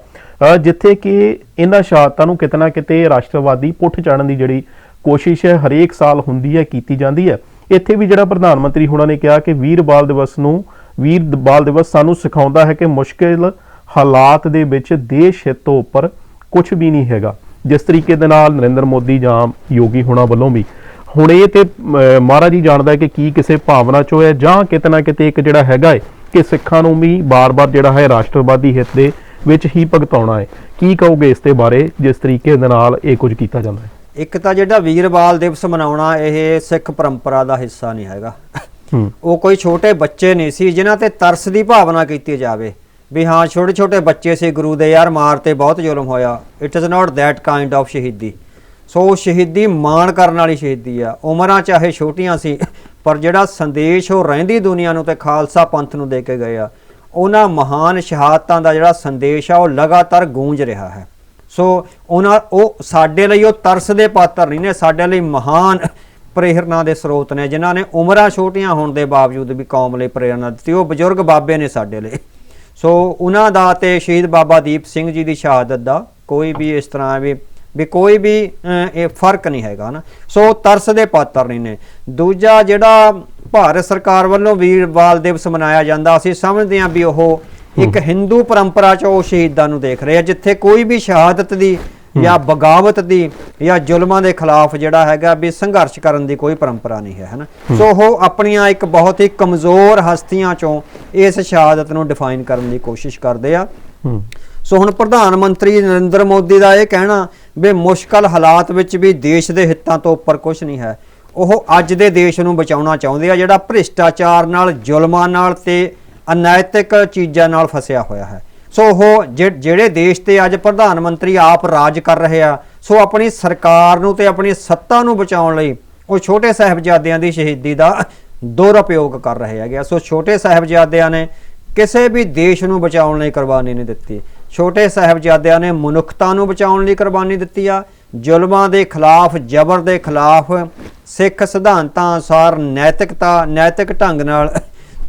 [SPEAKER 1] ਜਿੱਥੇ ਕਿ ਇਹਨਾਂ ਸ਼ਹਾਦਤਾਂ ਨੂੰ ਕਿਤਨਾ ਕਿਤੇ ਰਾਸ਼ਟਰਵਾਦੀ ਪੁੱਠ ਚਾੜਨ ਦੀ ਜਿਹੜੀ ਕੋਸ਼ਿਸ਼ ਹੈ, ਹਰੇਕ ਸਾਲ ਹੁੰਦੀ ਹੈ, ਕੀਤੀ ਜਾਂਦੀ ਹੈ। ਇੱਥੇ ਵੀ ਜਿਹੜਾ ਪ੍ਰਧਾਨ ਮੰਤਰੀ ਹੁਣਾਂ ਨੇ ਕਿਹਾ ਕਿ ਵੀਰ ਬਾਲ ਦਿਵਸ ਨੂੰ, ਵੀਰ ਬਾਲ ਦਿਵਸ ਸਾਨੂੰ ਸਿਖਾਉਂਦਾ ਹੈ ਕਿ ਮੁਸ਼ਕਿਲ ਹਾਲਾਤ ਦੇ ਵਿੱਚ ਦੇਸ਼ ਹਿੱਤ ਤੋਂ ਉੱਪਰ ਕੁਝ ਵੀ ਨਹੀਂ ਹੈਗਾ। ਜਿਸ ਤਰੀਕੇ ਦੇ ਨਾਲ ਨਰਿੰਦਰ ਮੋਦੀ ਜਾਂ ਯੋਗੀ ਹੁਣਾਂ ਵੱਲੋਂ ਵੀ। ਹੁਣ ਇਹ ਤੇ ਮਹਾਰਾਜ ਜੀ ਜਾਣਦਾ ਕਿ ਕੀ ਕਿਸੇ ਭਾਵਨਾ ਚੋਂ ਹੈ ਜਾਂ ਕਿਤੇ ਨਾ ਕਿਤੇ ਇੱਕ ਜਿਹੜਾ ਹੈਗਾ ਹੈ ਕਿ ਸਿੱਖਾਂ ਨੂੰ ਵੀ ਬਾਰ-ਬਾਰ ਜਿਹੜਾ ਹੈ ਰਾਸ਼ਟਰਵਾਦੀ ਹਿੱਤ ਦੇ ਵਿੱਚ ਹੀ ਭਗਤਾਉਣਾ ਹੈ। ਕੀ ਕਹੋਗੇ ਇਸ ਦੇ ਬਾਰੇ ਜਿਸ ਤਰੀਕੇ ਦੇ ਨਾਲ ਇਹ ਕੁਝ ਕੀਤਾ ਜਾਂਦਾ ਹੈ?
[SPEAKER 2] ਇੱਕ ਤਾਂ ਜਿਹੜਾ ਵੀਰਬਾਲ ਦਿਵਸ ਮਨਾਉਣਾ ਇਹ ਸਿੱਖ ਪਰੰਪਰਾ ਦਾ ਹਿੱਸਾ ਨਹੀਂ ਹੈਗਾ। ਉਹ ਕੋਈ ਛੋਟੇ ਬੱਚੇ ਨਹੀਂ ਸੀ ਜਿਨ੍ਹਾਂ ਤੇ ਤਰਸ ਦੀ ਭਾਵਨਾ ਕੀਤੀ ਜਾਵੇ। ਵੀ ਹਾਂ ਛੋਟੇ ਛੋਟੇ ਬੱਚੇ ਸੀ ਗੁਰੂ ਦੇ ਯਾਰ ਮਾਰ ਤੇ ਬਹੁਤ ਜ਼ੁਲਮ ਹੋਇਆ। It is not that kind of shaheedi. So ਸ਼ਹੀਦੀ ਮਾਣ ਕਰਨ ਵਾਲੀ ਸ਼ਹੀਦੀ ਆ। ਉਮਰਾਂ ਚਾਹੇ ਛੋਟੀਆਂ ਸੀ ਪਰ ਜਿਹੜਾ ਸੰਦੇਸ਼ ਉਹ ਰਹਿੰਦੀ ਦੁਨੀਆ ਨੂੰ ਤੇ ਖਾਲਸਾ ਪੰਥ ਨੂੰ ਦੇ ਕੇ ਗਏ ਆ ਉਹਨਾਂ ਮਹਾਨ ਸ਼ਹਾਦਤਾਂ ਦਾ ਜਿਹੜਾ ਸੰਦੇਸ਼ ਆ, ਉਹ ਲਗਾਤਾਰ ਗੂੰਜ ਰਿਹਾ ਹੈ। ਸੋ ਉਹਨਾਂ, ਉਹ ਸਾਡੇ ਲਈ ਉਹ ਤਰਸ ਦੇ ਪਾਤਰ ਨਹੀਂ ਨੇ, ਸਾਡੇ ਲਈ ਮਹਾਨ ਪ੍ਰੇਰਨਾ ਦੇ ਸਰੋਤ ਨੇ, ਜਿਨ੍ਹਾਂ ਨੇ ਉਮਰਾਂ ਛੋਟੀਆਂ ਹੋਣ ਦੇ ਬਾਵਜੂਦ ਵੀ ਕੌਮ ਲਈ ਪ੍ਰੇਰਨਾ ਦਿੱਤੀ। ਉਹ ਬਜ਼ੁਰਗ ਬਾਬੇ ਨੇ ਸਾਡੇ ਲਈ। ਸੋ ਉਹਨਾਂ ਦਾ ਤੇ ਸ਼ਹੀਦ ਬਾਬਾ ਦੀਪ ਸਿੰਘ ਜੀ ਦੀ ਸ਼ਹਾਦਤ ਦਾ ਕੋਈ ਵੀ ਇਸ ਤਰ੍ਹਾਂ ਵੀ ਵੀ ਕੋਈ ਵੀ ਇਹ ਫ਼ਰਕ ਨਹੀਂ ਹੈਗਾ ਨਾ ਸੋ ਤਰਸ ਦੇ ਪਾਤਰ ਨਹੀਂ ਨੇ ਦੂਜਾ ਜਿਹੜਾ ਭਾਰਤ ਸਰਕਾਰ ਵੱਲੋਂ ਵੀਰ ਬਾਲ ਦਿਵਸ ਮਨਾਇਆ ਜਾਂਦਾ ਅਸੀਂ ਸਮਝਦੇ ਹਾਂ ਵੀ ਉਹ ਇੱਕ ਹਿੰਦੂ ਪਰੰਪਰਾ ਚ ਉਹ ਸ਼ਹੀਦਾਂ ਨੂੰ ਦੇਖ ਰਹੇ ਆ ਜਿੱਥੇ ਕੋਈ ਵੀ ਸ਼ਹਾਦਤ ਦੀ ਜਾਂ ਬਗਾਵਤ ਦੀ ਜਾਂ ਜ਼ੁਲਮਾਂ ਦੇ ਖਿਲਾਫ ਜਿਹੜਾ ਹੈਗਾ ਵੀ ਸੰਘਰਸ਼ ਕਰਨ ਦੀ ਕੋਈ ਪਰੰਪਰਾ ਨਹੀਂ ਹੈ ਹਨਾ। ਸੋ ਉਹ ਆਪਣੀਆਂ ਇੱਕ ਬਹੁਤ ਹੀ ਕਮਜ਼ੋਰ ਹਸਤੀਆਂ ਚੋਂ ਇਸ ਸ਼ਹਾਦਤ ਨੂੰ ਡਿਫਾਈਨ ਕਰਨ ਦੀ ਕੋਸ਼ਿਸ਼ ਕਰਦੇ ਆ। ਸੋ ਹੁਣ ਪ੍ਰਧਾਨ ਮੰਤਰੀ ਨਰਿੰਦਰ ਮੋਦੀ ਦਾ ਇਹ ਕਹਿਣਾ ਵੀ ਮੁਸ਼ਕਲ ਹਾਲਾਤ ਵਿੱਚ ਵੀ ਦੇਸ਼ ਦੇ ਹਿੱਤਾਂ ਤੋਂ ਉੱਪਰ ਕੁਝ ਨਹੀਂ ਹੈ। ਉਹ ਅੱਜ ਦੇ ਦੇਸ਼ ਨੂੰ ਬਚਾਉਣਾ ਚਾਹੁੰਦੇ ਆ, ਜਿਹੜਾ ਭ੍ਰਿਸ਼ਟਾਚਾਰ ਨਾਲ, ਜ਼ੁਲਮਾਂ ਨਾਲ ਤੇ ਅਨੈਤਿਕ ਚੀਜ਼ਾਂ ਨਾਲ ਫਸਿਆ ਹੋਇਆ ਹੈ। ਸੋ ਉਹ ਜਿ- ਜਿਹੜੇ ਦੇਸ਼ ਤੇ ਅੱਜ ਪ੍ਰਧਾਨ ਮੰਤਰੀ ਆਪ ਰਾਜ ਕਰ ਰਹੇ ਆ, ਸੋ ਆਪਣੀ ਸਰਕਾਰ ਨੂੰ ਤੇ ਆਪਣੀ ਸੱਤਾ ਨੂੰ ਬਚਾਉਣ ਲਈ ਉਹ ਛੋਟੇ ਸਾਹਿਬਜ਼ਾਦਿਆਂ ਦੀ ਸ਼ਹੀਦੀ ਦਾ ਦੁਰਉਪਯੋਗ ਕਰ ਰਹੇ ਹੈਗੇ ਸੋ ਛੋਟੇ ਸਾਹਿਬਜ਼ਾਦਿਆਂ ਨੇ ਕਿਸੇ ਵੀ ਦੇਸ਼ ਨੂੰ ਬਚਾਉਣ ਲਈ ਕੁਰਬਾਨੀ ਨਹੀਂ ਦਿੱਤੀ। ਛੋਟੇ ਸਾਹਿਬਜ਼ਾਦਿਆਂ ਨੇ ਮਨੁੱਖਤਾ ਨੂੰ ਬਚਾਉਣ ਲਈ ਕੁਰਬਾਨੀ ਦਿੱਤੀ ਆ। ਜ਼ੁਲਮਾਂ ਦੇ ਖਿਲਾਫ, ਜ਼ਬਰ ਦੇ ਖਿਲਾਫ ਸਿੱਖ ਸਿਧਾਂਤਾਂ ਅਨੁਸਾਰ ਨੈਤਿਕਤਾ, ਨੈਤਿਕ ਢੰਗ ਨਾਲ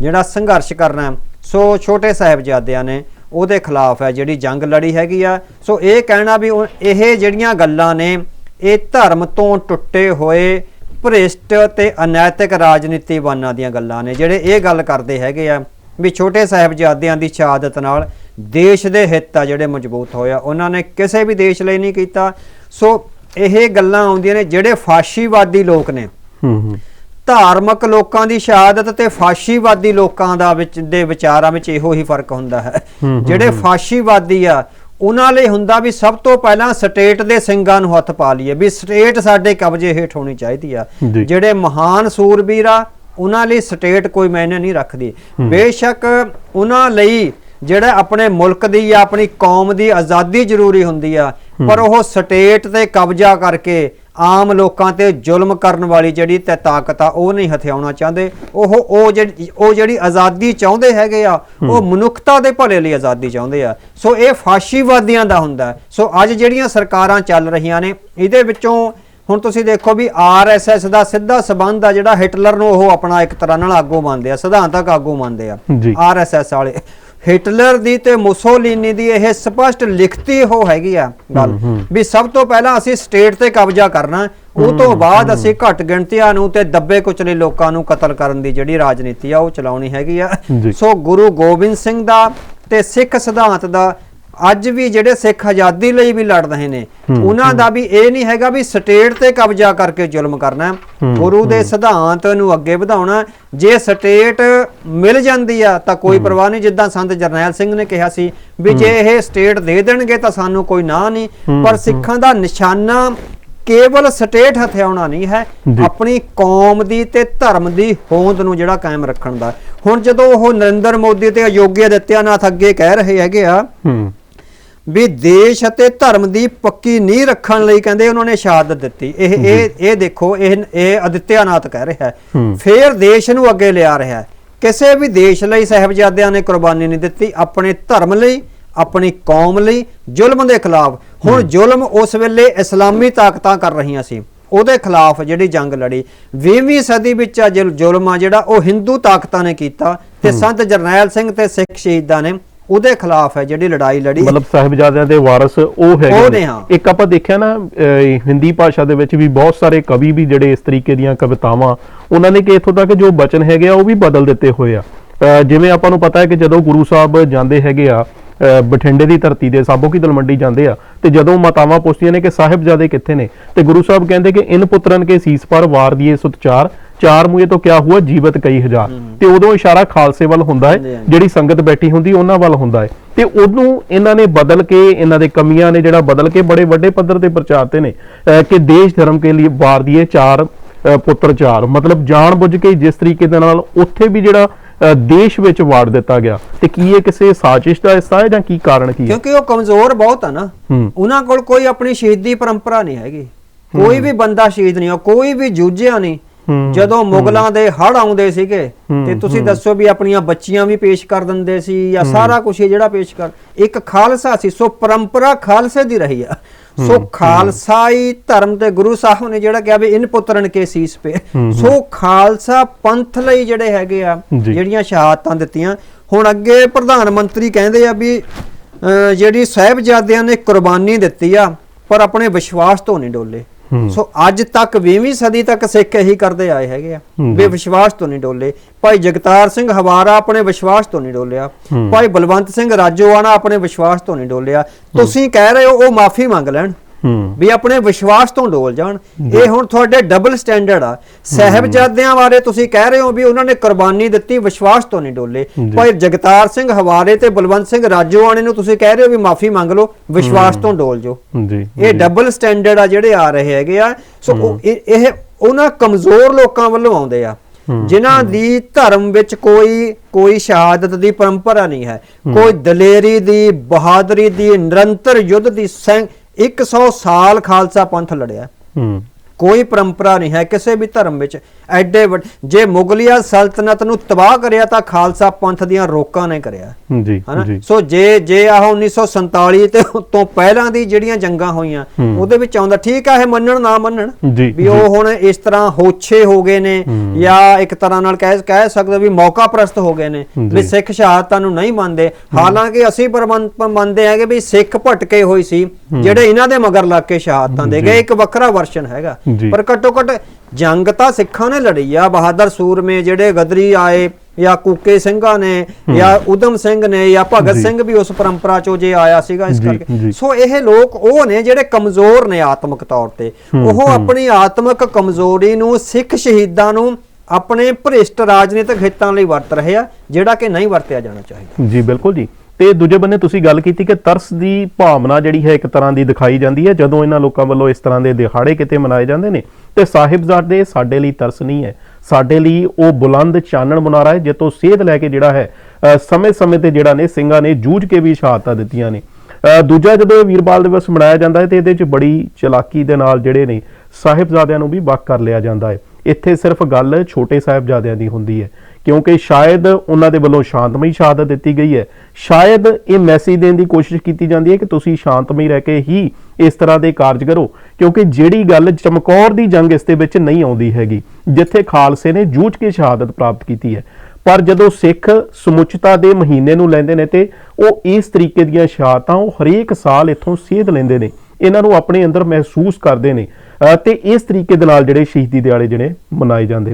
[SPEAKER 2] ਜਿਹੜਾ ਸੰਘਰਸ਼ ਕਰਨਾ ਸੋ ਛੋਟੇ ਸਾਹਿਬਜ਼ਾਦਿਆਂ ਨੇ ਉਹਦੇ ਖਿਲਾਫ ਹੈ ਜਿਹੜੀ ਜੰਗ ਲੜੀ ਹੈਗੀ ਆ। ਸੋ ਇਹ ਕਹਿਣਾ ਵੀ ਉਹ- ਇਹ ਜਿਹੜੀਆਂ ਗੱਲਾਂ ਨੇ, ਇਹ ਧਰਮ ਤੋਂ ਟੁੱਟੇ ਹੋਏ ਭ੍ਰਿਸ਼ਟ ਤੇ ਅਨੈਤਿਕ ਰਾਜਨੀਤੀਵਾਨਾਂ ਦੀਆਂ ਗੱਲਾਂ ਨੇ, ਜਿਹੜੇ ਇਹ ਗੱਲ ਕਰਦੇ ਹੈਗੇ ਆ। ਵੀ ਛੋਟੇ ਸਾਹਿਬਜ਼ਾਦਿਆਂ ਦੀ ਸ਼ਹਾਦਤ ਨਾਲ ਦੇਸ਼ ਦੇ ਹਿੱਤ ਆ ਜਿਹੜੇ ਮਜ਼ਬੂਤ ਹੋਇਆ ਉਹਨਾਂ ਨੇ ਕਿਸੇ ਵੀ ਦੇਸ਼ ਲਈ ਨਹੀਂ ਕੀਤਾ। ਸੋ ਇਹ ਗੱਲਾਂ ਆਉਂਦੀਆਂ ਨੇ ਜਿਹੜੇ ਫਾਸ਼ੀਵਾਦੀ ਲੋਕ ਨੇ।
[SPEAKER 1] ਹੂੰ ਹੂੰ।
[SPEAKER 2] ਧਾਰਮਿਕ ਲੋਕਾਂ ਦੀ ਸ਼ਹਾਦਤ ਤੇ ਫਾਸ਼ੀਵਾਦੀ ਲੋਕਾਂ ਦਾ ਵਿੱਚ ਦੇ ਵਿਚਾਰਾਂ ਵਿੱਚ ਇਹੋ ਹੀ ਫ਼ਰਕ ਹੁੰਦਾ ਹੈ। ਜਿਹੜੇ ਫਾਸ਼ੀਵਾਦੀ ਆ ਉਹਨਾਂ ਲਈ ਹੁੰਦਾ ਵੀ ਸਭ ਤੋਂ ਪਹਿਲਾਂ ਸਟੇਟ ਦੇ ਸਿੰਘਾਂ ਨੂੰ ਹੱਥ ਪਾ ਲਈਏ ਵੀ ਸਟੇਟ ਸਾਡੇ ਕਬਜ਼ੇ ਹੇਠ ਹੋਣੀ ਚਾਹੀਦੀ ਆ। ਜਿਹੜੇ ਮਹਾਨ ਸੂਰਬੀਰ ਆ ਉਹਨਾਂ ਲਈ ਸਟੇਟ ਕੋਈ ਮਾਇਨੇ ਨਹੀਂ ਰੱਖਦੀ। ਬੇਸ਼ੱਕ ਉਹਨਾਂ ਲਈ ਜਿਹੜਾ ਆਪਣੇ ਮੁਲਕ ਦੀ ਜਾਂ ਆਪਣੀ ਕੌਮ ਦੀ ਆਜ਼ਾਦੀ ਜ਼ਰੂਰੀ ਹੁੰਦੀ ਆ ਪਰ ਉਹ ਸਟੇਟ ਤੇ ਕਬਜ਼ਾ ਕਰਕੇ ਆਮ ਲੋਕਾਂ ਤੇ ਜ਼ੁਲਮ ਕਰਨ ਵਾਲੀ ਜਿਹੜੀ ਤੇ ਤਾਕਤ ਆ ਉਹ ਨਹੀਂ ਹਥਿਆਉਣਾ ਚਾਹੁੰਦੇ। ਉਹ ਉਹ ਜਿਹੜੀ ਉਹ ਜਿਹੜੀ ਆਜ਼ਾਦੀ ਚਾਹੁੰਦੇ ਹੈਗੇ ਆ ਉਹ ਮਨੁੱਖਤਾ ਦੇ ਭਲੇ ਲਈ ਆਜ਼ਾਦੀ ਚਾਹੁੰਦੇ ਆ। ਸੋ ਇਹ ਫਾਸ਼ੀਵਾਦੀਆਂ ਦਾ ਹੁੰਦਾ। ਸੋ ਅੱਜ ਜਿਹੜੀਆਂ ਸਰਕਾਰਾਂ ਚੱਲ ਰਹੀਆਂ ਨੇ ਇਹਦੇ ਵਿੱਚੋਂ ਹੁਣ ਤੁਸੀਂ ਦੇਖੋ ਵੀ ਆਰਐਸਐਸ ਦਾ ਸਿੱਧਾ ਸਬੰਧ ਆ ਜਿਹੜਾ ਹਿਟਲਰ ਨੂੰ ਉਹ ਆਪਣਾ ਇੱਕ ਤਰ੍ਹਾਂ ਨਾਲ ਆਗੂ ਮੰਨਦੇ ਆ ਸਿਧਾਂਤਕ ਆਗੂ ਮੰਨਦੇ ਆ। ਆਰਐਸਐਸ ਵਾਲੇ ਹਿਟਲਰ ਦੀ ਤੇ ਮੁਸੋਲੀਨੀ ਦੀ ਇਹ ਸਪਸ਼ਟ ਲਿਖਤੀ ਉਹ ਹੈਗੀ ਆ ਗੱਲ ਵੀ ਸਭ ਤੋਂ ਪਹਿਲਾਂ ਅਸੀਂ ਸਟੇਟ ਤੇ ਕਬਜ਼ਾ ਕਰਨਾ ਉਹ ਤੋਂ ਬਾਅਦ ਅਸੀਂ ਘੱਟ ਗਿਣਤੀਆਂ ਨੂੰ ਤੇ ਦੱਬੇ ਕੁਚਲੇ ਲੋਕਾਂ ਨੂੰ ਕਤਲ ਕਰਨ ਦੀ ਜਿਹੜੀ ਰਾਜਨੀਤੀ ਆ ਉਹ ਚਲਾਉਣੀ ਹੈਗੀ ਆ। ਸੋ ਗੁਰੂ ਗੋਬਿੰਦ ਸਿੰਘ ਦਾ ਤੇ ਸਿੱਖ ਸਿਧਾਂਤ ਦਾ ਅੱਜ ਵੀ ਜਿਹੜੇ ਸਿੱਖ ਆਜ਼ਾਦੀ ਲਈ ਵੀ ਲੜ ਰਹੇ ਨੇ ਉਹਨਾਂ ਦਾ ਵੀ ਇਹ ਨਹੀਂ ਹੈਗਾ ਵੀ ਸਟੇਟ ਤੇ ਕਬਜ਼ਾ ਕਰਕੇ ਜ਼ੁਲਮ ਕਰਨਾ। ਗੁਰੂ ਦੇ ਸਿਧਾਂਤ ਨੂੰ ਅੱਗੇ ਵਧਾਉਣਾ ਜੇ ਸਟੇਟ ਮਿਲ ਜਾਂਦੀ ਆ ਤਾਂ ਕੋਈ ਪਰਵਾਹ ਨਹੀਂ। ਜਿੱਦਾਂ ਸੰਤ ਜਰਨੈਲ ਸਿੰਘ ਨੇ ਕਿਹਾ ਸੀ ਵੀ ਜੇ ਇਹ ਸਟੇਟ ਦੇ ਦੇਣਗੇ ਤਾਂ ਸਾਨੂੰ ਕੋਈ ਨਾ ਨਹੀਂ। ਪਰ ਸਿੱਖਾਂ ਦਾ ਨਿਸ਼ਾਨਾ ਕੇਵਲ ਸਟੇਟ ਹਥਿਆਉਣਾ ਨਹੀਂ ਹੈ। ਆਪਣੀ ਕੌਮ ਦੀ ਤੇ ਧਰਮ ਦੀ ਹੋਂਦ ਨੂੰ ਜਿਹੜਾ ਕਾਇਮ ਰੱਖਣ ਦਾ। ਹੁਣ ਜਦੋਂ ਉਹ ਨਰਿੰਦਰ ਮੋਦੀ ਤੇ ਯੋਗੀ ਆਦਿੱਤਿਆਨਾਥ ਅੱਗੇ ਕਹਿ ਰਹੇ ਹੈਗੇ ਆ
[SPEAKER 1] ਹੂੰ।
[SPEAKER 2] ਵੀ ਦੇਸ਼ ਅਤੇ ਧਰਮ ਦੀ ਪੱਕੀ ਨੀਂਹ ਰੱਖਣ ਲਈ ਕਹਿੰਦੇ ਉਹਨਾਂ ਨੇ ਸ਼ਹਾਦਤ ਦਿੱਤੀ। ਇਹ ਇਹ ਇਹ ਦੇਖੋ ਇਹ ਇਹ ਆਦਿੱਤਿਆਨਾਥ ਕਹਿ ਰਿਹਾ ਹੈ। ਫੇਰ ਦੇਸ਼ ਨੂੰ ਅੱਗੇ ਲਿਆ ਰਿਹਾ ਹੈ। ਕਿਸੇ ਵੀ ਦੇਸ਼ ਲਈ ਸਹਿਬਜ਼ਾਦਿਆਂ ਨੇ ਕੁਰਬਾਨੀ ਨਹੀਂ ਦਿੱਤੀ। ਆਪਣੇ ਧਰਮ ਲਈ ਆਪਣੀ ਕੌਮ ਲਈ ਜ਼ੁਲਮ ਦੇ ਖਿਲਾਫ। ਹੁਣ ਜ਼ੁਲਮ ਉਸ ਵੇਲੇ ਇਸਲਾਮੀ ਤਾਕਤਾਂ ਕਰ ਰਹੀਆਂ ਸੀ। ਉਹਦੇ ਖਿਲਾਫ ਜਿਹੜੀ ਜੰਗ ਲੜੀ। 20ਵੀਂ ਸਦੀ ਵਿੱਚ ਆ ਜ਼ੁਲ- ਜ਼ੁਲਮ ਆ ਜਿਹੜਾ ਉਹ ਹਿੰਦੂ ਤਾਕਤਾਂ ਨੇ ਕੀਤਾ ਤੇ ਸੰਤ ਜਰਨੈਲ ਸਿੰਘ ਤੇ ਸਿੱਖ ਸ਼ਹੀਦਾਂ ਨੇ ਉਹਦੇ ਖਿਲਾਫ ਹੈ ਜਿਹੜੀ ਲੜਾਈ ਲੜੀ।
[SPEAKER 1] ਮਤਲਬ ਸਾਹਿਬਜ਼ਾਦਿਆਂ ਦੇ ਵਾਰਸ ਉਹ ਹੈਗੇ
[SPEAKER 2] ਨੇ।
[SPEAKER 1] ਇੱਕ ਆਪਾਂ ਦੇਖਿਆ ਨਾ ਹਿੰਦੀ ਭਾਸ਼ਾ ਦੇ ਵਿੱਚ ਵੀ ਬਹੁਤ ਸਾਰੇ ਕਵੀ ਵੀ ਜਿਹੜੇ ਇਸ ਤਰੀਕੇ ਦੀਆਂ ਕਵਿਤਾਵਾਂ ਉਹਨਾਂ ਨੇ ਕਿ ਇੱਥੋਂ ਤੱਕ ਜੋ ਬਚਨ ਹੈਗੇ ਆ ਉਹ ਵੀ ਬਦਲ ਦਿੱਤੇ ਹੋਏ ਆ। ਜਿਵੇਂ ਆਪਾਂ ਨੂੰ ਪਤਾ ਹੈ ਕਿ ਜਦੋਂ ਗੁਰੂ ਸਾਹਿਬ ਜਾਂਦੇ ਹੈਗੇ ਆ ਬਠਿੰਡੇ ਦੀ ਧਰਤੀ ਦੇ ਸਾਬੋ ਕੀ ਦਲਮੰਡੀ ਜਾਂਦੇ ਆ ਤੇ ਜਦੋਂ ਮਾਤਾਵਾਂ ਪੁੱਛਦੀਆਂ ਨੇ ਕਿ ਸਾਹਿਬਜ਼ਾਦੇ ਕਿੱਥੇ ਨੇ ਤੇ ਗੁਰੂ ਸਾਹਿਬ ਕਹਿੰਦੇ ਕਿ ਇਨ ਪੁੱਤਰਨ ਕੇ ਸੀਸ ਪਰ ਵਾਰ ਦੀਏ ਸੁਤਚਾਰ ਚਾਰ ਮੂਏ ਤੋਂ ਕਿਆ ਹੁਆ? ਜੀਵਤ ਕਈ ਹਜ਼ਾਰ। ਤੇ ਉਦੋਂ ਇਸ਼ਾਰਾ ਖਾਲਸੇ ਵੱਲ ਹੁੰਦਾ ਹੈ। ਜਿਹੜੀ ਸੰਗਤ ਬੈਠੀ ਹੁੰਦੀ ਉਹਨਾਂ ਵੱਲ ਹੁੰਦਾ ਹੈ। ਤੇ ਉਹਨੂੰ ਇਹਨਾਂ ਨੇ ਬਦਲ ਕੇ ਇਹਨਾਂ ਦੇ ਕਮੀਆਂ ਨੇ ਜਿਹੜਾ ਬਦਲ ਕੇ ਬੜੇ ਵੱਡੇ ਪੱਧਰ ਤੇ ਪ੍ਰਚਾਰਤੇ ਨੇ ਕਿ ਦੇਸ਼ ਧਰਮ ਕੇ ਲਈ ਵਾਰ ਦੀਏ ਚਾਰ ਪੁੱਤਰ ਚਾਰ। ਮਤਲਬ ਜਾਣ ਬੁੱਝ ਕੇ ਜਿਸ ਤਰੀਕੇ ਦੇ ਨਾਲ ਉੱਥੇ ਵੀ ਜਿਹੜਾ ਦੇਸ਼ ਵਿੱਚ ਵਾੜ ਦਿੱਤਾ ਗਿਆ। ਤੇ ਕੀ ਇਹ ਕਿਸੇ ਸਾਜ਼ਿਸ਼ ਦਾ ਹਿੱਸਾ ਹੈ ਜਾਂ ਕੀ ਕਾਰਨ ਕੀ ਹੈ?
[SPEAKER 2] ਕਿਉਂਕਿ ਉਹ ਕਮਜ਼ੋਰ ਬਹੁਤ ਆ ਨਾ। ਉਹਨਾਂ ਕੋਲ ਕੋਈ ਆਪਣੀ ਸ਼ਹੀਦੀ ਪਰੰਪਰਾ ਨਹੀਂ ਹੈਗੀ। ਕੋਈ ਵੀ ਬੰਦਾ ਸ਼ਹੀਦ ਨਹੀਂ ਹੋ ਕੋਈ ਵੀ ਜੂਝਿਆ ਨਹੀਂ। ਜਦੋਂ ਮੁਗਲਾਂ ਦੇ ਹੜ ਆਉਂਦੇ ਸੀਗੇ ਤੇ ਤੁਸੀਂ ਦੱਸੋ ਵੀ ਆਪਣੀਆਂ ਬੱਚੀਆਂ ਵੀ ਪੇਸ਼ ਕਰ ਦਿੰਦੇ ਸੀ ਜਾਂ ਸਾਰਾ ਕੁਝ ਜਿਹੜਾ ਪੇਸ਼ ਕਰ ਇੱਕ ਖਾਲਸਾ ਸੀ ਸੋ ਪਰੰਪਰਾ ਖਾਲਸੇ ਦੀ ਰਹੀ ਆ। ਸੋ ਖਾਲਸਾਈ ਧਰਮ ਤੇ ਗੁਰੂ ਸਾਹਿਬ ਨੇ ਜਿਹੜਾ ਕਿਹਾ ਵੀ ਇਨ ਪੁੱਤਰਨ ਕੇ ਸੀਸ ਪੇ। ਸੋ ਖਾਲਸਾ ਪੰਥ ਲਈ ਜਿਹੜੇ ਹੈਗੇ ਆ। ਜਿਹੜੀਆਂ ਸ਼ਹਾਦਤਾਂ ਦਿੱਤੀਆਂ ਹੁਣ ਅੱਗੇ ਪ੍ਰਧਾਨ ਮੰਤਰੀ ਕਹਿੰਦੇ ਆ ਵੀ ਜਿਹੜੀ ਸਾਹਿਬਜ਼ਾਦਿਆਂ ਨੇ ਕੁਰਬਾਨੀ ਦਿੱਤੀ ਆ ਪਰ ਆਪਣੇ ਵਿਸ਼ਵਾਸ ਤੋਂ ਨਹੀਂ ਡੋਲੇ। ਸੋ ਅੱਜ ਤੱਕ 20ਵੀਂ ਸਦੀ ਤੱਕ ਸਿੱਖ ਇਹੀ ਕਰਦੇ ਆਏ ਹੈਗੇ ਆ। ਵੀ ਵਿਸ਼ਵਾਸ ਤੋਂ ਨਹੀਂ ਡੋਲੇ। ਭਾਈ ਜਗਤਾਰ ਸਿੰਘ ਹਵਾਰਾ ਆਪਣੇ ਵਿਸ਼ਵਾਸ ਤੋਂ ਨਹੀਂ ਡੋਲਿਆ। ਭਾਈ ਬਲਵੰਤ ਸਿੰਘ ਰਾਜੋਆਣਾ ਆਪਣੇ ਵਿਸ਼ਵਾਸ ਤੋਂ ਨਹੀਂ ਡੋਲਿਆ। ਤੁਸੀਂ ਕਹਿ ਰਹੇ ਹੋ ਉਹ ਮਾਫੀ ਮੰਗ ਲੈਣ। ਵੀ ਆਪਣੇ ਵਿਸ਼ਵਾਸ ਤੋਂ ਡੋਲ ਜਾਣ। ਇਹ ਹੁਣ ਤੁਹਾਡੇ ਡਬਲ ਸਟੈਂਡਰਡ ਆ। ਸਾਹਿਬਜ਼ਾਦਿਆਂ ਬਾਰੇ ਤੁਸੀਂ ਕਹਿ ਰਹੇ ਹੋ ਵੀ ਉਹਨਾਂ ਨੇ ਕੁਰਬਾਨੀ ਦਿੱਤੀ ਵਿਸ਼ਵਾਸ ਤੋਂ ਨਹੀਂ ਡੋਲੇ। ਭਾਈ ਜਗਤਾਰ ਸਿੰਘ ਹਵਾਰੇ ਤੇ ਬਲਵੰਤ ਸਿੰਘ ਰਾਜੋਆਣੇ ਨੂੰ ਤੁਸੀਂ ਕਹਿ ਰਹੇ ਹੋ ਵੀ ਮਾਫੀ ਮੰਗ ਲਓ ਵਿਸ਼ਵਾਸ ਤੋਂ ਡੋਲ
[SPEAKER 1] ਜੀ।
[SPEAKER 2] ਇਹ ਡਬਲ ਸਟੈਂਡਰਡ ਆ ਜਿਹੜੇ ਆ ਰਹੇ ਹੈਗੇ ਆ। ਸੋ ਇਹ ਉਹਨਾਂ ਕਮਜ਼ੋਰ ਲੋਕਾਂ ਵੱਲੋਂ ਆਉਂਦੇ ਆ। ਜਿਨ੍ਹਾਂ ਦੀ ਧਰਮ ਵਿੱਚ ਕੋਈ ਕੋਈ ਸ਼ਹਾਦਤ ਦੀ ਪਰੰਪਰਾ ਨਹੀਂ ਹੈ। ਕੋਈ ਦਲੇਰੀ ਦੀ ਬਹਾਦਰੀ ਦੀ ਨਿਰੰਤਰ ਯੁੱਧ ਦੀ 100 ਸਾਲ ਖਾਲਸਾ ਪੰਥ ਲੜਿਆ।
[SPEAKER 1] ਹੂੰ।
[SPEAKER 2] ਕੋਈ ਪਰੰਪਰਾ ਨਹੀਂ ਹੈ ਕਿਸੇ ਵੀ ਧਰਮ ਵਿੱਚ। ਐਡੇ ਜੇ ਮੁਗਲਿਆ ਸਲਤਨਤ ਨੂੰ ਤਬਾਹ ਕਰਿਆ ਤਾਂ ਖਾਲਸਾ ਪੰਥ ਦੀਆਂ ਰੋਕਾਂ ਨੇ ਕਰਿਆ।
[SPEAKER 1] ਜੀ
[SPEAKER 2] ਹਨਾ? ਸੋ ਜੇ ਜੇ ਆਹ 1947 ਤੇ ਤੋਂ ਪਹਿਲਾਂ ਦੀ ਜਿਹੜੀਆਂ ਜੰਗਾਂ ਹੋਈਆਂ। ਉਹਦੇ ਵਿੱਚ ਆਉਂਦਾ ਠੀਕ ਆ ਇਹ ਮੰਨਣ ਨਾ ਮੰਨਣ ਵੀ ਉਹ ਹੁਣ ਇਸ ਤਰ੍ਹਾਂ ਹੋਛੇ ਹੋ ਗਏ ਨੇ। ਜਾਂ ਇੱਕ ਤਰ੍ਹਾਂ ਨਾਲ ਕਹਿ ਕਹਿ ਸਕਦੇ ਵੀ ਮੌਕਾ ਪ੍ਰਸਤ ਹੋ ਗਏ ਨੇ। ਵੀ ਸਿੱਖ ਸ਼ਹਾਦਤਾਂ ਨੂੰ ਨਹੀਂ ਮੰਨਦੇ। ਹਾਲਾਂਕਿ ਅਸੀਂ ਮੰਨਦੇ ਹੈਗੇ ਵੀ ਸਿੱਖ ਭਟਕੇ ਹੋਈ ਸੀ ਜਿਹੜੇ ਇਹਨਾਂ ਦੇ ਮਗਰ ਲੱਗ ਕੇ ਸ਼ਹਾਦਤਾਂ ਦੇ ਗਏ ਇੱਕ ਵੱਖਰਾ ਵਰਸ਼ਨ ਹੈਗਾ। ਪਰ ਘੱਟੋ ਘੱਟ ਜੰਗ ਤਾਂ ਸਿੱਖਾਂ ਨੇ ਲੜੀ ਆ। ਬਹਾਦਰ ਸੂਰਮੇ ਜਿਹੜੇ ਗਦਰੀ ਆਏ ਜਾਂ ਕੂਕੇ ਸਿੰਘਾਂ ਨੇ ਜਾਂ ਉਦਮ ਸਿੰਘ ਨੇ ਜਾਂ ਭਗਤ। ਸਿੰਘ ਵੀ ਉਸ ਪਰੰਪਰਾ ਚੋਂ ਜੇ ਆਇਆ ਸੀਗਾ ਇਸ ਕਰਕੇ। ਸੋ ਇਹ ਲੋਕ ਉਹ ਨੇ ਜਿਹੜੇ ਕਮਜ਼ੋਰ ਨੇ ਆਤਮਿਕ ਤੌਰ ਤੇ। ਉਹ ਆਪਣੀ ਆਤਮਿਕ ਕਮਜ਼ੋਰੀ ਨੂੰ ਸਿੱਖ ਸ਼ਹੀਦਾਂ ਨੂੰ ਆਪਣੇ ਭ੍ਰਿਸ਼ਟ ਰਾਜਨੀਤਿਕ ਹਿੱਤਾਂ ਲਈ ਵਰਤ ਰਹੇ ਆ ਜਿਹੜਾ ਕਿ ਨਹੀਂ ਵਰਤਿਆ ਜਾਣਾ ਚਾਹੀਦਾ।
[SPEAKER 1] ਜੀ ਬਿਲਕੁਲ ਜੀ। ਤੇ ਦੂਜੇ ਬੰਨੇ ਤੁਸੀਂ ਗੱਲ ਕੀਤੀ ਕਿ ਤਰਸ ਦੀ ਭਾਵਨਾ ਜਿਹੜੀ ਹੈ ਇੱਕ ਤਰ੍ਹਾਂ ਦੀ ਦਿਖਾਈ ਜਾਂਦੀ ਹੈ, ਜਦੋਂ ਇਹਨਾਂ ਲੋਕਾਂ ਵੱਲੋਂ ਇਸ ਤਰ੍ਹਾਂ ਦੇ ਦਿਹਾੜੇ ਕਿਤੇ ਮਨਾਏ ਜਾਂਦੇ ਨੇ, ਤੇ ਸਾਹਿਬਜ਼ਾਦੇ ਸਾਡੇ ਲਈ ਤਰਸ ਨਹੀਂ ਹੈ। ਸਾਡੇ ਲਈ ਉਹ ਬੁਲੰਦ ਚਾਨਣ ਮੁਨਾਰਾ ਹੈ ਜਿੱਤੋਂ ਸੇਧ ਲੈ ਕੇ ਜਿਹੜਾ ਹੈ ਸਮੇਂ-ਸਮੇਂ ਤੇ ਜਿਹੜਾ ਨੇ ਸਿੰਘਾਂ ਨੇ ਜੂਝ ਕੇ ਵੀ ਸ਼ਹਾਦਤਾਂ ਦਿੱਤੀਆਂ ਨੇ। ਦੂਜਾ ਜਦੋਂ ਇਹ ਵੀਰਬਾਲ ਦਿਵਸ ਮਨਾਇਆ ਜਾਂਦਾ ਹੈ, ਤੇ ਇਹਦੇ 'ਚ ਬੜੀ ਚਲਾਕੀ ਦੇ ਨਾਲ ਜਿਹੜੇ ਨੇ, ਸਾਹਿਬਜ਼ਾਦਿਆਂ ਨੂੰ ਵੀ ਵੱਖ ਕਰ ਲਿਆ ਜਾਂਦਾ ਹੈ। ਇੱਥੇ ਸਿਰਫ ਗੱਲ ਛੋਟੇ ਸਾਹਿਬਜ਼ਾਦਿਆਂ ਦੀ ਹੁੰਦੀ ਹੈ। ਕਿਉਂਕਿ ਸ਼ਾਇਦ ਉਹਨਾਂ ਦੇ ਵੱਲੋਂ ਸ਼ਾਂਤਮਈ ਸ਼ਹਾਦਤ ਦਿੱਤੀ ਗਈ ਹੈ। ਸ਼ਾਇਦ ਇਹ ਮੈਸੇਜ ਦੇਣ ਦੀ ਕੋਸ਼ਿਸ਼ ਕੀਤੀ ਜਾਂਦੀ ਹੈ ਕਿ ਤੁਸੀਂ ਸ਼ਾਂਤਮਈ ਰਹਿ ਕੇ ਹੀ ਇਸ ਤਰ੍ਹਾਂ ਦੇ ਕਾਰਜ ਕਰੋ, ਕਿਉਂਕਿ ਜਿਹੜੀ ਗੱਲ ਚਮਕੌਰ ਦੀ ਜੰਗ ਇਸ ਦੇ ਵਿੱਚ ਨਹੀਂ ਆਉਂਦੀ ਹੈਗੀ, ਜਿੱਥੇ ਖਾਲਸੇ ਨੇ ਜੂਝ ਕੇ ਸ਼ਹਾਦਤ ਪ੍ਰਾਪਤ ਕੀਤੀ ਹੈ। ਪਰ ਜਦੋਂ ਸਿੱਖ ਸਮੁੱਚਤਾ ਦੇ ਮਹੀਨੇ ਨੂੰ ਲੈਂਦੇ ਨੇ ਤੇ ਉਹ ਇਸ ਤਰੀਕੇ ਦੀਆਂ ਸ਼ਹਾਦਤਾਂ ਉਹ ਹਰੇਕ ਸਾਲ ਇੱਥੋਂ ਸੇਧ ਲੈਂਦੇ ਨੇ, ਇਹਨਾਂ ਨੂੰ ਆਪਣੇ ਅੰਦਰ ਮਹਿਸੂਸ ਕਰਦੇ ਨੇ ਅਹ ਤੇ ਇਸ ਤਰੀਕੇ ਦੇ ਨਾਲ ਜਿਹੜੇ ਸ਼ਹੀਦੀ ਦਿਹਾੜੇ ਜਿਹੜੇ ਮਨਾਏ ਜਾਂਦੇ ਨੇ।